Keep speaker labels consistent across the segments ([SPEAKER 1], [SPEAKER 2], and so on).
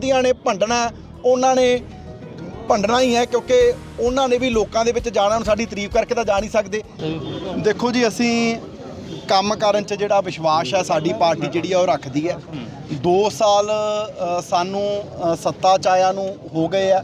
[SPEAKER 1] ਵਿਰੋਧੀਆਂ ਨੇ ਭੰਡਣਾ, ਉਹਨਾਂ ਨੇ ਭੰਡਣਾ ਹੀ ਹੈ ਕਿਉਂਕਿ ਉਹਨਾਂ ਨੇ ਵੀ ਲੋਕਾਂ ਦੇ ਵਿੱਚ ਜਾਣਾ ਨੂੰ ਸਾਡੀ ਤਾਰੀਫ ਕਰਕੇ ਤਾਂ ਜਾ ਨਹੀਂ ਸਕਦੇ। ਦੇਖੋ ਜੀ, ਅਸੀਂ ਕੰਮ ਕਰਨ 'ਚ ਜਿਹੜਾ ਵਿਸ਼ਵਾਸ ਹੈ, ਸਾਡੀ ਪਾਰਟੀ ਜਿਹੜੀ ਆ, ਉਹ ਰੱਖਦੀ ਹੈ। 2 ਸਾਲ ਸਾਨੂੰ ਸੱਤਾ 'ਚ ਆਇਆ ਨੂੰ ਹੋ ਗਏ ਆ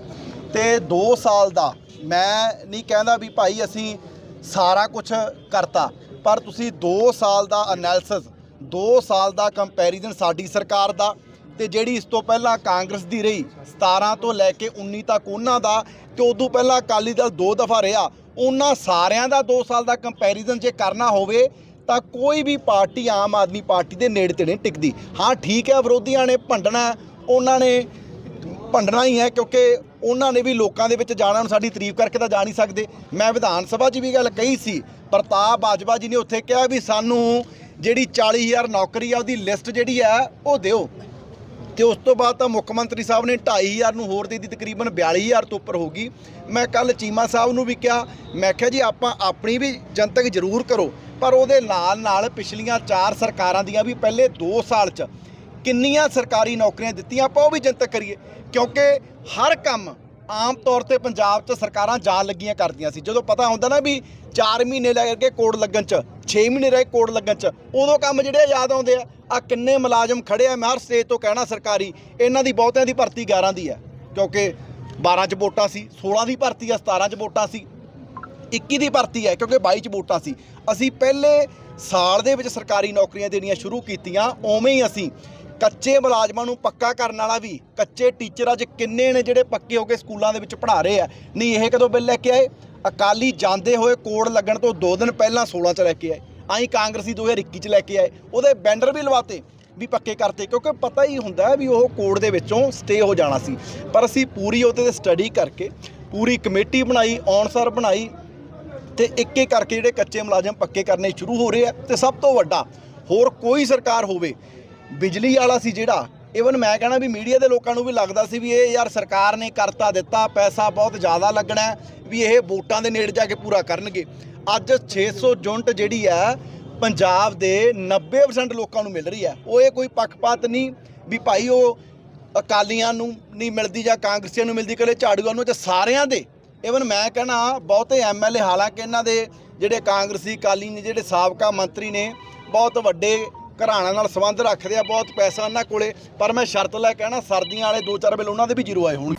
[SPEAKER 1] ਤੇ 2 ਸਾਲ ਦਾ ਮੈਂ ਨਹੀਂ ਕਹਿੰਦਾ ਵੀ ਭਾਈ ਅਸੀਂ ਸਾਰਾ ਕੁਝ ਕਰਤਾ, ਪਰ ਤੁਸੀਂ 2 ਸਾਲ ਦਾ ਐਨਾਲਿਸਿਸ 2 ਸਾਲ ਦਾ ਕੰਪੈਰੀਜ਼ਨ ਸਾਡੀ ਸਰਕਾਰ ਦਾ ਤੇ ਜਿਹੜੀ ਇਸ ਤੋਂ ਪਹਿਲਾਂ ਕਾਂਗਰਸ ਦੀ ਰਹੀ 17 ਤੋਂ ਲੈ ਕੇ 19 ਤੱਕ ਉਹਨਾਂ ਦਾ, ਤੇ ਉਦੋਂ ਪਹਿਲਾਂ ਅਕਾਲੀ ਦਲ ਦੋ ਦਫਾ ਰਿਹਾ, ਉਹਨਾਂ ਸਾਰਿਆਂ ਦਾ 2 ਸਾਲ ਦਾ ਕੰਪੈਰੀਜ਼ਨ ਜੇ ਕਰਨਾ ਹੋਵੇ, ਤਾਂ ਕੋਈ ਵੀ ਪਾਰਟੀ ਆਮ ਆਦਮੀ ਪਾਰਟੀ ਦੇ ਨੇੜੇ ਤੇ ਟਿਕਦੀ। ਹਾਂ, ਠੀਕ ਹੈ, ਵਿਰੋਧੀਆਂ ਨੇ ਭੰਡਣਾ, ਉਹਨਾਂ ਨੇ ਭੰਡਣਾ ਹੀ ਹੈ, ਕਿਉਂਕਿ ਉਹਨਾਂ ਨੇ ਵੀ ਲੋਕਾਂ ਦੇ ਵਿੱਚ ਜਾਣਾ ਨੂੰ ਸਾਡੀ ਤਾਰੀਫ ਕਰਕੇ ਤਾਂ ਜਾ ਨਹੀਂ ਸਕਦੇ। ਮੈਂ ਵਿਧਾਨ ਸਭਾ 'ਚ ਵੀ ਗੱਲ ਕਹੀ ਸੀ, ਪ੍ਰਤਾਪ ਬਾਜਵਾ ਜੀ ਨੇ ਉੱਥੇ ਕਿਹਾ ਵੀ ਸਾਨੂੰ ਜਿਹੜੀ 40000 ਨੌਕਰੀ ਆ, ਉਹਦੀ ਲਿਸਟ ਜਿਹੜੀ ਆ ਉਹ ਦਿਓ। ਤੇ ਉਸ ਤੋਂ ਬਾਅਦ ਤਾਂ ਮੁੱਖ ਮੰਤਰੀ ਸਾਹਿਬ ਨੇ 2500 ਨੂੰ ਹੋਰ ਦੇ ਦਿੱਤੀ, ਤਕਰੀਬਨ 42000 ਤੋਂ ਉੱਪਰ ਹੋਗੀ ਮੈਂ ਕੱਲ ਚੀਮਾ ਸਾਹਿਬ ਨੂੰ ਵੀ ਕਿਹਾ, ਮੈਂ ਕਿਹਾ ਜੀ ਆਪਾਂ ਆਪਣੀ ਵੀ ਜਨਤਕ ਜ਼ਰੂਰ ਕਰੋ, ਪਰ ਉਹਦੇ ਨਾਲ ਨਾਲ ਪਿਛਲੀਆਂ ਚਾਰ ਸਰਕਾਰਾਂ ਦੀਆਂ ਵੀ ਪਹਿਲੇ 2 ਸਾਲ 'ਚ ਕਿੰਨੀਆਂ ਸਰਕਾਰੀ ਨੌਕਰੀਆਂ ਦਿੱਤੀਆਂ, ਆਪਾਂ ਉਹ ਵੀ ਜਨਤਕ ਕਰੀਏ। ਕਿਉਂਕਿ ਹਰ ਕੰਮ ਆਮ ਤੌਰ ਤੇ ਪੰਜਾਬ 'ਚ ਸਰਕਾਰਾਂ ਜਾਣ ਲੱਗੀਆਂ ਕਰਦੀਆਂ ਸੀ। ਜਦੋਂ ਪਤਾ ਹੁੰਦਾ ਨਾ ਵੀ 4 ਮਹੀਨੇ ਲੈ ਕੇ ਕੋਡ ਲੱਗਣ 'ਚ 6 ਮਹੀਨੇ ਰਹਿ ਕੋਡ ਲੱਗਣ 'ਚ। ਉਦੋਂ ਕੰਮ ਜਿਹੜੇ ਆ ਯਾਦ ਆਉਂਦੇ ਆ ਆ ਕਿੰਨੇ ਮੁਲਾਜ਼ਮ ਖੜੇ ਆ, ਮੈਂ ਹਰ ਸਟੇਜ ਤੋਂ ਕਹਿਣਾ ਸਰਕਾਰੀ, ਇਹਨਾਂ ਦੀ ਬਹੁਤਿਆਂ ਦੀ ਭਰਤੀ 11 ਦੀ ਹੈ, ਕਿਉਂਕਿ 12 'ਚ ਵੋਟਾਂ ਸੀ 16 ਦੀ ਭਰਤੀ ਆ 17 'ਚ ਵੋਟਾਂ ਸੀ 21 ਦੀ ਭਰਤੀ ਹੈ, ਕਿਉਂਕਿ 22 ਚ ਵੋਟਾਂ ਸੀ। ਅਸੀਂ ਪਹਿਲੇ ਸਾਲ ਦੇ ਵਿੱਚ ਸਰਕਾਰੀ ਨੌਕਰੀਆਂ ਦੇਣੀਆਂ ਸ਼ੁਰੂ ਕੀਤੀਆਂ, ਉਵੇਂ ਹੀ ਅਸੀਂ ਕੱਚੇ ਮੁਲਾਜ਼ਮਾਂ ਨੂੰ ਪੱਕਾ ਕਰਨ ਵਾਲਾ ਵੀ, ਕੱਚੇ ਟੀਚਰ ਅੱਜ ਕਿੰਨੇ ਨੇ ਜਿਹੜੇ ਪੱਕੇ ਹੋ ਕੇ ਸਕੂਲਾਂ ਦੇ ਵਿੱਚ ਪੜ੍ਹਾ ਰਹੇ ਆ। ਨਹੀਂ, ਇਹ ਕਦੋਂ ਬਿੱਲ ਲੈ ਕੇ ਆਏ? ਅਕਾਲੀ ਜਾਂਦੇ ਹੋਏ ਕੋਡ ਲੱਗਣ ਤੋਂ 2 ਦਿਨ ਪਹਿਲਾਂ 16 ਚ ਲੈ ਕੇ ਆਏ। ਆਈ ਕਾਂਗਰਸੀ 2021 ਚ ਲੈ ਕੇ ਆਏ। ਉਹਦੇ ਬੈਨਰ ਵੀ ਲਵਾਤੇ ਵੀ ਪੱਕੇ ਕਰਤੇ, ਕਿਉਂਕਿ ਪਤਾ ਹੀ ਹੁੰਦਾ ਵੀ ਉਹ ਕੋਡ ਦੇ ਵਿੱਚੋਂ ਸਟੇ ਹੋ ਜਾਣਾ ਸੀ। ਪਰ ਅਸੀਂ ਪੂਰੀ ਉਹਦੇ ਤੇ ਸਟੱਡੀ ਕਰਕੇ, ਪੂਰੀ ਕਮੇਟੀ ਬਣਾਈ ਔਨਸਰ ਬਣਾਈ ਤੇ ਇੱਕ ਇੱਕ ਕਰਕੇ ਜਿਹੜੇ ਕੱਚੇ ਮੁਲਾਜ਼ਮ ਪੱਕੇ ਕਰਨੇ ਸ਼ੁਰੂ ਹੋ ਰਹੇ ਆ ਤੇ ਸਭ ਤੋਂ ਵੱਡਾ ਹੋਰ ਕੋਈ ਸਰਕਾਰ ਹੋਵੇ, ਬਿਜਲੀ ਵਾਲਾ ਸੀ ਜਿਹੜਾ ਇਵਨ ਮੈਂ ਕਹਿਣਾ ਵੀ ਮੀਡੀਆ ਦੇ ਲੋਕਾਂ ਨੂੰ ਵੀ ਲੱਗਦਾ ਸੀ ਵੀ ਇਹ ਯਾਰ ਸਰਕਾਰ ਨੇ ਕਰਤਾ ਦਿੱਤਾ, ਪੈਸਾ ਬਹੁਤ ਜ਼ਿਆਦਾ ਲੱਗਣਾ ਵੀ ਇਹ ਵੋਟਾਂ ਦੇ ਨੇੜੇ ਜਾ ਕੇ ਪੂਰਾ ਕਰਨਗੇ। ਅੱਜ 600 ਯੂਨਿਟ ਜਿਹੜੀ ਹੈ ਪੰਜਾਬ ਦੇ 90% ਲੋਕਾਂ ਨੂੰ ਮਿਲ ਰਹੀ ਹੈ। ਉਹ ਇਹ ਕੋਈ ਪੱਖਪਾਤ ਨਹੀਂ ਵੀ ਭਾਈ ਉਹ ਅਕਾਲੀਆਂ ਨੂੰ ਨਹੀਂ ਮਿਲਦੀ ਜਾਂ ਕਾਂਗਰਸੀਆਂ ਨੂੰ ਮਿਲਦੀ ਕਲੇ ਝਾੜੂਆਂ ਨੂੰ ਤੇ ਸਾਰਿਆਂ ਦੇ। ਇਵਨ ਮੈਂ ਕਹਿਣਾ ਬਹੁਤੇ ਐਮਐਲਏ ਹਾਲਾਂਕਿ ਇਹਨਾਂ ਦੇ ਜਿਹੜੇ ਕਾਂਗਰਸੀ ਅਕਾਲੀ ਨੇ, ਜਿਹੜੇ ਸਾਬਕਾ ਮੰਤਰੀ ਨੇ, ਬਹੁਤ ਵੱਡੇ ਘਰਾਣਿਆਂ ਨਾਲ ਸੰਬੰਧ ਰੱਖਦੇ ਆ, ਬਹੁਤ ਪੈਸਾ ਉਹਨਾਂ ਕੋਲੇ, ਪਰ ਮੈਂ ਸ਼ਰਤ ਲੈ ਕੇ ਕਹਿਣਾ ਸਰਦੀਆਂ ਵਾਲੇ ਦੋ ਚਾਰ ਬਿੱਲ ਉਹਨਾਂ ਦੇ ਵੀ ਜ਼ੀਰੋ ਆਏ ਹੋਣ